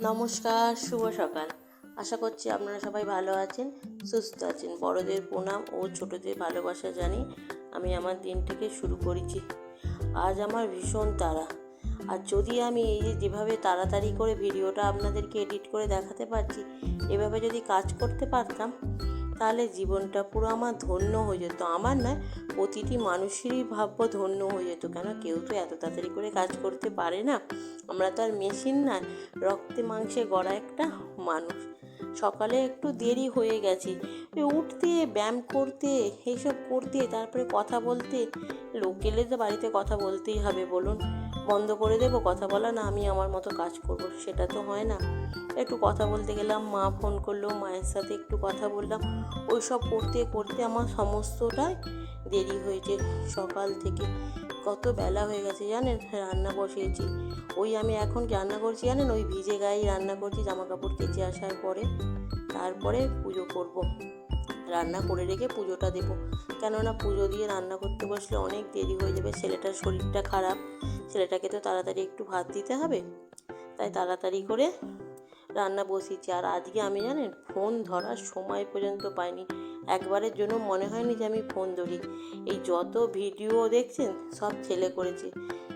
নমস্কার, শুভ সকাল। আশা করছি আপনারা সবাই ভালো আছেন, সুস্থ আছেন। বড়দের প্রণাম ও ছোটদের ভালোবাসা জানি আমি আমার দিন থেকে শুরু করেছি। আজ আমার ভীষণ তাড়া। আর যদি আমি এই যে যেভাবে তাড়াতাড়ি করে ভিডিওটা আপনাদেরকে এডিট করে দেখাতে পারছি, এভাবে যদি কাজ করতে পারতাম তাহলে জীবনটা পুরো আমার ধন্য হয়ে যেত। আমার নয় প্রতিটি মানুষেরই ভাব্য ধন্য হয়ে যেত। কেন? কেউ তো এত তাড়াতাড়ি করে কাজ করতে পারে না। আমরা তো আর মেশিন না, রক্তে মাংসে গড়া একটা মানুষ। সকালে একটু দেরি হয়ে গেছে। উঠতে, ব্যায়াম করতে, এইসব করতে, তারপরে কথা বলতে, লোক এলে তো বাড়িতে কথা বলতেই হবে, বলুন। বন্ধ করে দেবো, কথা বলা না, আমি আমার মতো কাজ করব, সেটা তো হয় না। একটু কথা বলতে গেলাম, মা ফোন করল, মায়ের সাথে একটু কথা বললাম। ওই সব করতে করতে আমার সমস্তটাই দেরি হয়েছে। সকাল থেকে কত বেলা হয়ে গেছে জানেন, রান্না বসিয়েছি। ওই আমি এখন রান্না করছি জানেন? ওই ভিজে গায়ে রান্না করছি, জামা কাপড় কেচে আসার পরে, তারপরে পুজো করব। রান্না করে রেখে পুজোটা দেবো। কেননা পুজো দিয়ে রান্না করতে বসলে অনেক দেরি হয়ে যাবে, ছেলেটার শরীরটা খারাপ। ছেলেটাকে তো তাড়াতাড়ি একটু ভাত দিতে হবে। তাই তাড়াতাড়ি করে রান্না বসিয়েছি। আর আজকে আমি জানেন, ফোন ধরার সময় পর্যন্ত পাইনি। একবারের জন্য মনে হয়নি যে আমি ফোন ধরি। এই যত ভিডিও দেখছেন, সব ছেলে করেছে।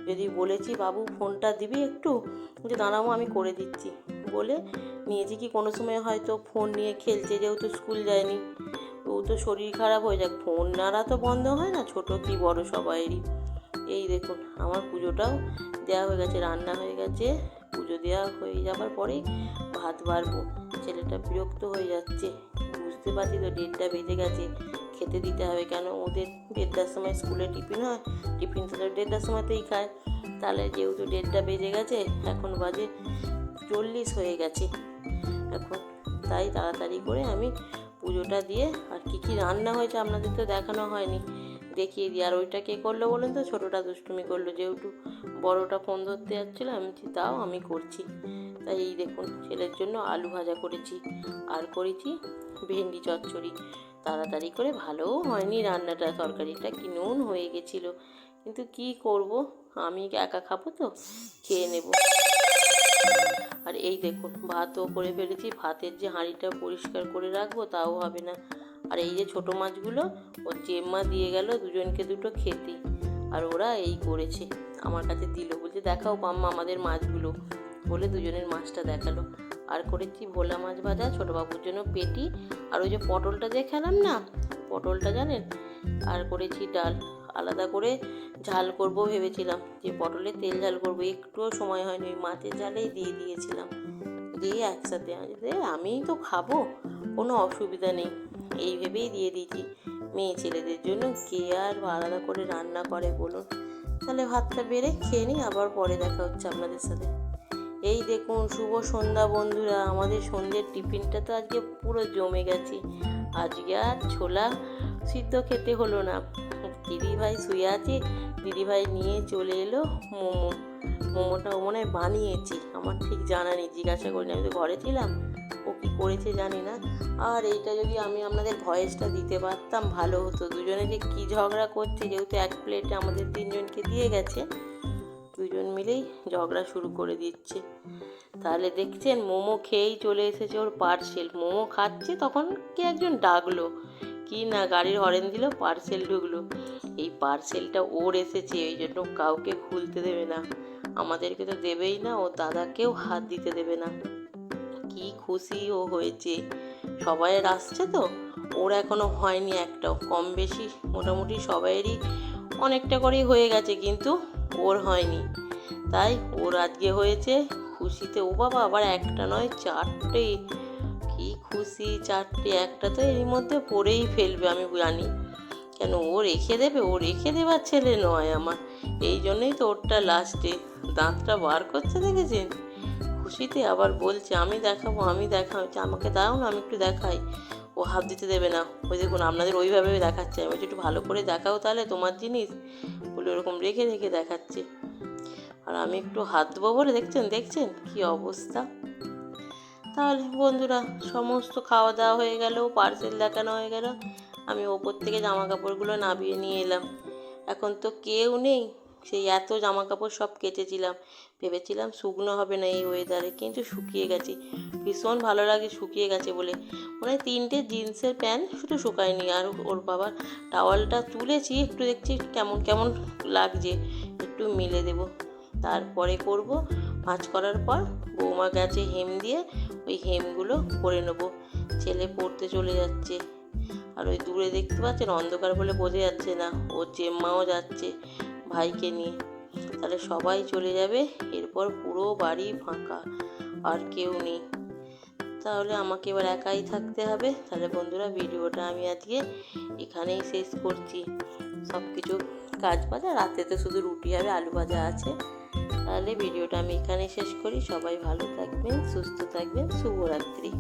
যদি বলেছি, বাবু, ফোনটা দিবি একটু? যে দাঁড়াবো আমি করে দিচ্ছি। বলে নিয়েছি কি কোনো সময় হয়তো ফোন নিয়ে খেলছে, যেহেতু স্কুল যায়নি? ও তো শরীর খারাপ হয়ে যাক, ফোন নাড়া তো বন্ধ হয় না, ছোট কি বড় সবাইয়েরই এই দেখুন, আমার পুজোটাও দেওয়া হয়ে গেছে, রান্না হয়ে গেছে, পুজো দেওয়া হয়ে যাবার পরেই ভাত বাড়বো। ছেলেটা বিরক্ত হয়ে যাচ্ছে, বুঝতে পারছি তো ডেটটা বেজে গেছে, খেতে দিতে হবে কেন? ওদের দেড়টার সময় স্কুলে টিফিন হয়, টিফিন তো দেড়টার সময়তেই খায়। তাহলে যেহেতু ডেটটা বেজে গেছে, এখন বাজে চল্লিশ হয়ে গেছে। এখন তাই তাড়াতাড়ি করে আমি পুজোটা দিয়ে আর কী কী রান্না হয়েছে আপনাদের তো দেখানো হয়নি। দেখিয়ে দিই। আর ওইটা কে করল বলেন তো? ছোটোটা দুষ্টুমি করল। যেহেতু বড়োটা ফোন ধরতে যাচ্ছিল, আমি দাও, আমি করছি। তাই এই দেখুন, ছেলের জন্য আলু ভাজা করেছি। আর করেছি ভেন্ডি চচ্চড়ি। তাড়াতাড়ি করে ভালোও হয়নি রান্নাটা। তরকারিটা কি নুন হয়ে গেছিল। কিন্তু কি করব? আমি একা খাব তো? খেয়ে নেব। আর এই দেখুন, ভাতও করে ফেলেছি, ভাতের যে হাঁড়িটা পরিষ্কার করে রাখব তাও হবে না। আর এই যে ছোটো মাছগুলো, ও জেম্মা দিয়ে গেল দুজনকে দুটো খেতে। আর ওরা এই করেছে, আমার কাছে দিল, বলছে, দেখাও পাম্মা আমাদের মাছগুলো। বলে দুজনের মাছটা দেখাল। আর করেছি ভোলা মাছ ভাজা ছোটো বাবুর জন্য পেটি। আর ওই যে পটলটা দেখালাম না, পটলটা জানেন? আর করেছি ডাল। আলাদা করে ঝাল করব ভেবেছিলাম। যে পটলের তেল ঝাল করব একটুও সময় হয়নি ওই মাছের ঝালেই দিয়ে দিয়েছিলাম। দিয়ে একসাথে আমি বলছি, "এ, আমিই তো খাব কোনো অসুবিধা নেই। এই ভেবেই দিয়ে দিয়েছি। মেয়ে ছেলেদের জন্য কে আর আলাদা করে রান্না করে বলুন? তাহলে ভাতটা বেড়ে খেয়ে নিই আবার পরে দেখা হচ্ছে আপনাদের সাথে। এই দেখুন শুভ সন্ধ্যা বন্ধুরা আমাদের সন্ধ্যের টিফিনটা তো আজকে পুরো জমে গেছে। আজকে আর ছোলা সিদ্ধ খেতে হলো না। দিদিভাই শুয়ে আছে। দিদিভাই নিয়ে চলে এলো মোমো। মোমোটা মনে হয় বানিয়েছি। আমার ঠিক জানা নেই, জিজ্ঞাসা করিনি। আমি তো ঘরে ছিলাম। ও কী করেছে জানি না। আর এইটা যদি আমি আপনাদের ভয়েসটা দিতে পারতাম, ভালো হতো। দুজনে যে কী ঝগড়া করছে, যেহেতু এক প্লেটে আমাদের তিনজনকে দিয়ে গেছে, দুজন মিলেই ঝগড়া শুরু করে দিচ্ছে। তাহলে দেখছেন, মোমো খেয়েই চলে এসেছে ওর পার্সেল মোমো খাচ্ছে তখন কে একজন ডাকলো? কি না গাড়ির হরেন দিল পার্সেল ঢুকলো। এই পার্সেলটা ওর এসেছে, এই জন্য কাউকে খুলতে দেবে না। আমাদেরকে তো দেবেই না, ও দাদাকেও হাত দিতে দেবে না। কি খুশি ও হয়েছে। সবাইয়ের আসছে তো? ওর এখনও হয়নি একটাও। কম বেশি মোটামুটি সবাইয়েরই অনেকটা করেই হয়ে গেছে, কিন্তু ওর হয়নি। তাই ওর আজকে হয়েছে খুশিতে। ও বাবা, আবার একটা নয়, চারটে খুশি চারটে, একটা তো এর মধ্যে পড়েই ফেলবে, আমি জানি। কেন, ও রেখে দেবে? ও রেখে দেবার ছেলে নয় আমার। এই জন্যই তো ওরটা লাস্টে দাঁতটা বার করছে, দেখেছেন? খুশিতে আবার বলছে, আমি দেখাবো আমি দেখাবো আমাকে দাও না, আমি একটু দেখাই। ও হাত দিতে দেবে না। ওই দেখুন, আপনাদের ওইভাবে দেখাচ্ছে। আমি একটু ভালো করে দেখাও তাহলে তোমার জিনিস। বলে ওরকম রেখে রেখে দেখাচ্ছে। আর আমি একটু হাত দেবো বলে, দেখছেন? দেখছেন? কি অবস্থা? তাহলে বন্ধুরা, সমস্ত খাওয়া দাওয়া হয়ে গেল পার্সেল দেখানো হয়ে গেল। আমি ওপর থেকে জামা কাপড়গুলো নামিয়ে নিয়ে এলাম। এখন তো কেউ নেই, সেই এত জামা কাপড় সব কেচেছিলাম। ভেবেছিলাম শুকনো হবে না এই ওয়েদারে কিন্তু শুকিয়ে গেছে। ভীষণ ভালো লাগে শুকিয়ে গেছে বলে। মানে তিনটে জিন্সের প্যান্ট শুধু শুকায়নি, আর ওর বাবার টাওয়ালটা তুলেছি, একটু দেখছি কেমন কেমন লাগছে, একটু মিলে দেব। তারপরে করব। ভাঁজ করার পর বৌমা গেছে হেম দিয়ে ওই হেমগুলো করে নেব। ছেলে পড়তে চলে যাচ্ছে। আর ওই দূরে দেখতে পাচ্ছেন অন্ধকার বলে বোঝা যাচ্ছে না। ও চেম্মাও যাচ্ছে ভাইকে নিয়ে। তাহলে সবাই চলে যাবে। এরপর পুরো বাড়ি ফাঁকা। আর কেউ নেই। তাহলে আমাকে এবার একাই থাকতে হবে। তাহলে বন্ধুরা, ভিডিওটা আমি আজকে এখানেই শেষ করছি। সব কিছু কাজ বাজা রাতে তো শুধু রুটি হবে আলু ভাজা আছে। তাহলে ভিডিওটা আমি এখানেই শেষ করি। সবাই ভালো থাকবেন, সুস্থ থাকবেন, শুভরাত্রি।